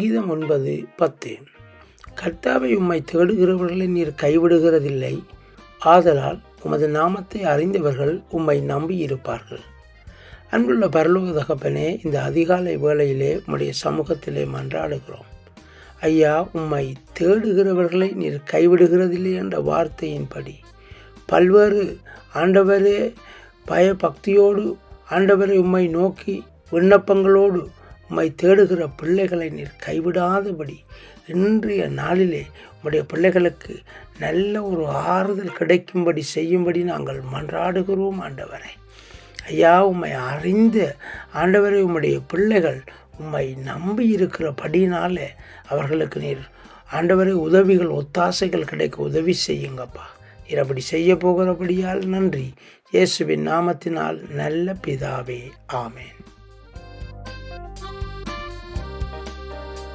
கீதம் ஒன்பது பத்து. கர்த்தாவை உம்மை தேடுகிறவர்களை நீர் கைவிடுகிறதில்லை. ஆதலால் உமது நாமத்தை அறிந்தவர்கள் உம்மை நம்பி இருப்பார்கள். அன்புள்ள பரலோக தகப்பனே இந்த அதிகாலை வேளையிலே உம்முடைய சமூகத்திலே மன்றாடுகிறோம். ஐயா உம்மை தேடுகிறவர்களை நீர் கைவிடுகிறதில்லை என்ற வார்த்தையின்படி பல்வேறு ஆண்டவரே பயபக்தியோடு ஆண்டவரை உம்மை நோக்கி விண்ணப்பங்களோடு உம்மை தேடுகிற பிள்ளைகளை நீர் கைவிடாதபடி இன்றைய நாளிலே உம்முடைய பிள்ளைகளுக்கு நல்ல ஒரு ஆறுதல் கிடைக்கும்படி செய்யும்படி நாங்கள் மன்றாடுகிறோம் ஆண்டவரை. ஐயா உம்மை அறிந்த ஆண்டவரை உம்முடைய பிள்ளைகள் உம்மை நம்பி இருக்கிறபடினாலே அவர்களுக்கு நீர் ஆண்டவரை உதவிகள் ஒத்தாசைகள் கிடைக்க உதவி செய்யுங்கப்பா. நீர் அப்படி செய்ய போகிறபடியால் நன்றி. இயேசுவின் நாமத்தினால் நல்ல பிதாவே ஆமேன்.